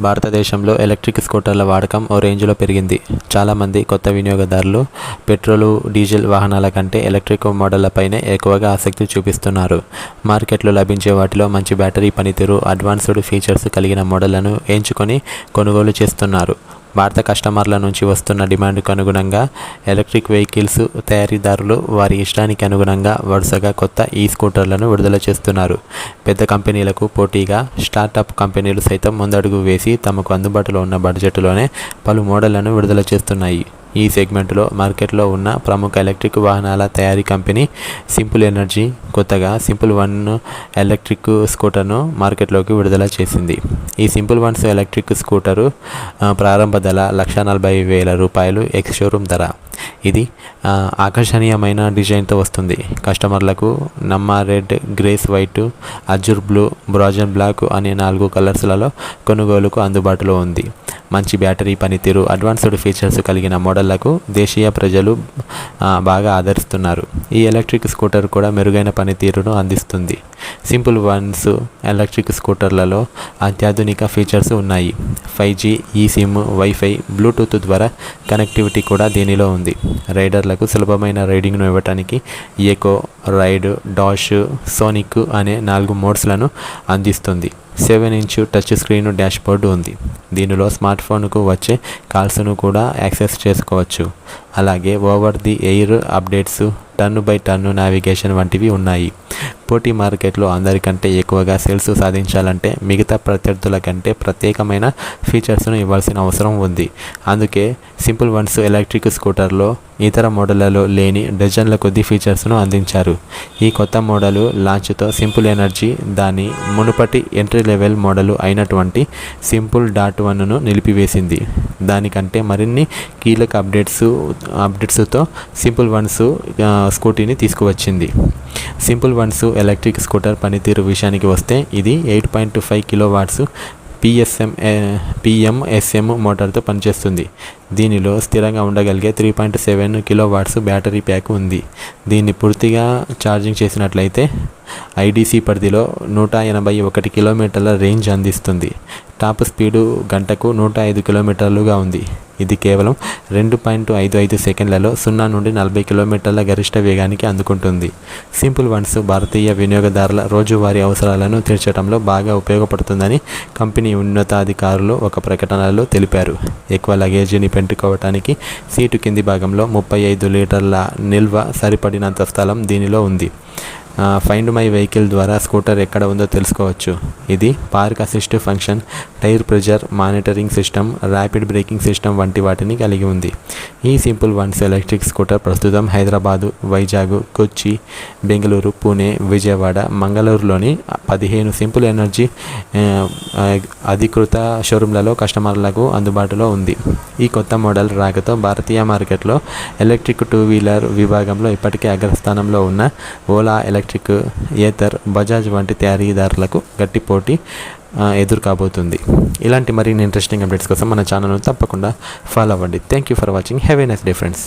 భారతదేశంలో ఎలక్ట్రిక్ స్కూటర్ల వాడకం ఓ రేంజ్లో పెరిగింది. చాలామంది కొత్త వినియోగదారులు పెట్రోలు డీజిల్ వాహనాల కంటే ఎలక్ట్రిక్ మోడళ్ళపైనే ఎక్కువగా ఆసక్తి చూపిస్తున్నారు. మార్కెట్లో లభించే వాటిలో మంచి బ్యాటరీ పనితీరు అడ్వాన్స్డ్ ఫీచర్స్ కలిగిన మోడళ్ళను ఎంచుకొని కొనుగోలు చేస్తున్నారు. భారత కస్టమర్ల నుంచి వస్తున్న డిమాండ్కు అనుగుణంగా ఎలక్ట్రిక్ వెహికల్స్ తయారీదారులు వారి ఇష్టానికి అనుగుణంగా వరుసగా కొత్త ఈ స్కూటర్లను విడుదల చేస్తున్నారు. పెద్ద కంపెనీలకు పోటీగా స్టార్టప్ కంపెనీలు సైతం ముందడుగు వేసి తమకు అందుబాటులో ఉన్న బడ్జెట్లోనే పలు మోడళ్ళను విడుదల చేస్తున్నాయి. ఈ సెగ్మెంట్లో మార్కెట్లో ఉన్న ప్రముఖ ఎలక్ట్రిక్ వాహనాల తయారీ కంపెనీ సింపుల్ ఎనర్జీ కొత్తగా సింపుల్ వన్ ఎలక్ట్రిక్ స్కూటర్ను మార్కెట్లోకి విడుదల చేసింది. ఈ సింపుల్ వన్స్ ఎలక్ట్రిక్ స్కూటరు ప్రారంభ ధర లక్ష నలభై వేల రూపాయలు ఎక్స్ షోరూమ్ ధర. ఇది ఆకర్షణీయమైన డిజైన్తో వస్తుంది. కస్టమర్లకు Namma red grace white azure blue brazen black అనే నాలుగు కలర్స్లలో కొనుగోలుకు అందుబాటులో ఉంది. మంచి బ్యాటరీ పనితీరు అడ్వాన్స్డ్ ఫీచర్స్ కలిగిన మోడళ్ళకు దేశీయ ప్రజలు బాగా ఆదరిస్తున్నారు. ఈ ఎలక్ట్రిక్ స్కూటర్ కూడా మెరుగైన పనితీరును అందిస్తుంది. సింపుల్ వన్స్ ఎలక్ట్రిక్ స్కూటర్లలో అత్యాధునిక ఫీచర్స్ ఉన్నాయి. Five G eSIM wifi Bluetooth ద్వారా కనెక్టివిటీ కూడా దీనిలో ఉంది. రైడర్లకు సులభమైన రైడింగ్ను ఇవ్వటానికి ఎకో రైడ్ డాష్ సోనిక్ అనే నాలుగు మోడ్స్లను అందిస్తుంది. Seven inch touch screen dashboard ఉంది. దీనిలో స్మార్ట్ ఫోన్కు వచ్చే కాల్స్ను కూడా యాక్సెస్ చేసుకోవచ్చు. అలాగే over the air updates turn by turn navigation వంటివి ఉన్నాయి. పోటీ మార్కెట్లో అందరికంటే ఎక్కువగా సేల్స్ సాధించాలంటే మిగతా ప్రత్యర్థుల కంటే ప్రత్యేకమైన ఫీచర్స్ను ఇవ్వాల్సిన అవసరం ఉంది. అందుకే సింపుల్ వన్స్ ఎలక్ట్రిక్ స్కూటర్లో ఇతర మోడళ్ళలో లేని డజన్ల కొద్ది ఫీచర్స్ను అందించారు. ఈ కొత్త మోడలు లాంచ్తో సింపుల్ ఎనర్జీ దాని మునుపటి ఎంట్రీ లెవెల్ మోడలు అయినటువంటి సింపుల్ డాట్ వన్ను నిలిపివేసింది. దానికంటే మరిన్ని కీలక అప్డేట్స్ అప్డేట్స్తో సింపుల్ వన్స్ స్కూటీని తీసుకువచ్చింది. Simple one ones electric scooter పనితీరు విషయానికి వస్తే ఇది eight point five kilowatts PSM PMSM మోటార్తో పనిచేస్తుంది. దీనిలో స్థిరంగా ఉండగలిగే three point seven kilowatts battery pack ఉంది. దీన్ని పూర్తిగా ఛార్జింగ్ చేసినట్లయితే ఐడిసి పరిధిలో నూట ఎనభై ఒకటి కిలోమీటర్ల రేంజ్ అందిస్తుంది. టాప్ స్పీడు గంటకు నూట ఐదు కిలోమీటర్లుగా ఉంది. ఇది కేవలం రెండు పాయింట్ ఐదు ఐదు సెకండ్లలో సున్నా నుండి నలభై కిలోమీటర్ల గరిష్ట వేగానికి అందుకుంటుంది. సింపుల్ వన్స్ భారతీయ వినియోగదారుల రోజువారీ అవసరాలను తీర్చడంలో బాగా ఉపయోగపడుతుందని కంపెనీ ఉన్నతాధికారులు ఒక ప్రకటనలో తెలిపారు. ఎక్కువ లగేజీని పెంటుకోవటానికి సీటు కింది భాగంలో ముప్పై ఐదు లీటర్ల నిల్వ సరిపడినంత స్థలం దీనిలో ఉంది. ఫైండ్ మై వెహికల్ ద్వారా స్కూటర్ ఎక్కడ ఉందో తెలుసుకోవచ్చు. ఇది park assist function tyre pressure monitoring system rapid braking system వంటి వాటిని కలిగి ఉంది. ఈ సింపుల్ వన్స్ ఎలక్ట్రిక్ స్కూటర్ ప్రస్తుతం హైదరాబాదు వైజాగ్ కొచ్చి బెంగళూరు పూణే విజయవాడ మంగళూరులోని పదిహేను సింపుల్ ఎనర్జీ అధికృత షోరూంలలో కస్టమర్లకు అందుబాటులో ఉంది. ఈ కొత్త మోడల్ రాకతో భారతీయ మార్కెట్లో ఎలక్ట్రిక్ టూ వీలర్ విభాగంలో ఇప్పటికే అగ్రస్థానంలో ఉన్న ఓలా ఎలక్ట్రిక్ ఏతర్ బజాజ్ వంటి తయారీదారులకు గట్టి పోటీ ఎదురు కాబోతుంది ఇలాంటి మరిన్ని ఇంట్రెస్టింగ్ అప్డేట్స్ కోసం మన ఛానల్ను తప్పకుండా ఫాలో అవ్వండి. Thank you for watching have a nice day friends